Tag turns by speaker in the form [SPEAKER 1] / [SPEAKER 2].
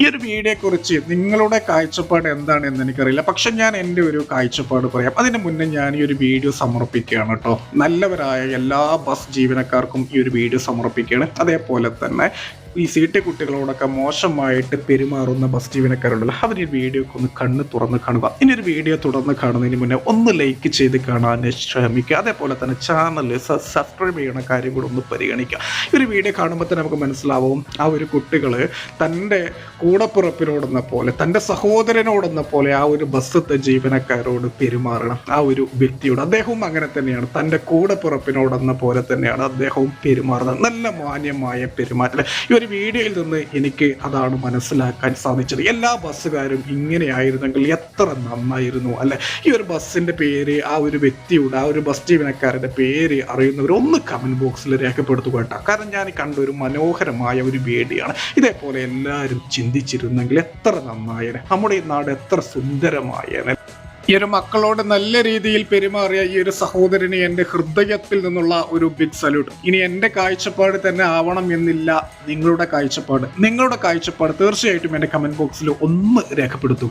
[SPEAKER 1] ഈ ഒരു വീഡിയോയെ കുറിച്ച് നിങ്ങളുടെ കാഴ്ചപ്പാട് എന്താണെന്ന് എനിക്കറിയില്ല. പക്ഷെ ഞാൻ എന്റെ ഒരു കാഴ്ചപ്പാട് പറയാം. അതിന് മുന്നേ ഞാൻ ഈ ഒരു വീഡിയോ സമർപ്പിക്കുകയാണ് കേട്ടോ. നല്ലവരായ എല്ലാ ബസ് ജീവനക്കാർക്കും ഈ ഒരു വീഡിയോ സമർപ്പിക്കുകയാണ്. അതേപോലെ തന്നെ ഈ സീറ്റ് കുട്ടികളോടൊക്കെ മോശമായിട്ട് പെരുമാറുന്ന ബസ് ജീവനക്കാരുണ്ടല്ലോ അവർ ഈ വീഡിയോ ഒക്കെ ഒന്ന് കണ്ണ് തുറന്ന് കാണുക. ഇനി ഒരു വീഡിയോ തുടർന്ന് കാണുന്നതിന് മുന്നേ ഒന്ന് ലൈക്ക് ചെയ്ത് കാണാൻ ശ്രമിക്കുക. അതേപോലെ തന്നെ ചാനൽ സബ്സ്ക്രൈബ് ചെയ്യുന്ന കാര്യം കൂടെ ഒന്ന് പരിഗണിക്കുക. ഒരു വീഡിയോ കാണുമ്പോൾ തന്നെ നമുക്ക് മനസ്സിലാവും ആ ഒരു കുട്ടികൾ തന്റെ കൂടപ്പുറപ്പിനോടെന്ന പോലെ തന്റെ സഹോദരനോടെന്ന പോലെ ആ ഒരു ബസ്സത്തെ ജീവനക്കാരോട് പെരുമാറണം. ആ ഒരു വ്യക്തിയോട് അദ്ദേഹവും അങ്ങനെ തന്നെയാണ്. തന്റെ കൂടപ്പുറപ്പിനോടെന്ന പോലെ തന്നെയാണ് അദ്ദേഹവും പെരുമാറുന്നത്. നല്ല മാന്യമായ പെരുമാറ്റം. ഒരു വീഡിയോയിൽ നിന്ന് എനിക്ക് അതാണ് മനസ്സിലാക്കാൻ സാധിച്ചത്. എല്ലാ ബസ്സുകാരും ഇങ്ങനെയായിരുന്നെങ്കിൽ എത്ര നന്നായിരുന്നു അല്ലെ? ഈ ഒരു ബസ്സിന്റെ പേര് ആ ഒരു വ്യക്തിയുടെ ആ ഒരു ബസ് ജീവനക്കാരന്റെ പേര് അറിയുന്നവർ ഒന്ന് കമന്റ് ബോക്സിൽ രേഖപ്പെടുത്തുക കേട്ടോ. കാരണം ഞാൻ കണ്ട ഒരു മനോഹരമായ ഒരു വീഡിയോയാണ്. ഇതേപോലെ എല്ലാവരും ചിന്തിച്ചിരുന്നെങ്കിൽ എത്ര നന്നായേനെ. നമ്മുടെ ഈ നാട് എത്ര സുന്ദരമായേനെ. ഈ ഒരു മക്കളോട് നല്ല രീതിയിൽ പെരുമാറിയ ഈ ഒരു സഹോദരന് എന്റെ ഹൃദയത്തിൽ നിന്നുള്ള ഒരു ബിഗ് സല്യൂട്ട് ഇനി എന്റെ കാഴ്ചപ്പാട് തന്നെ ആവണം എന്നില്ല നിങ്ങളുടെ കാഴ്ചപ്പാട്. നിങ്ങളുടെ കാഴ്ചപ്പാട് തീർച്ചയായിട്ടും എന്റെ കമന്റ് ബോക്സിൽ ഒന്ന് രേഖപ്പെടുത്തുക.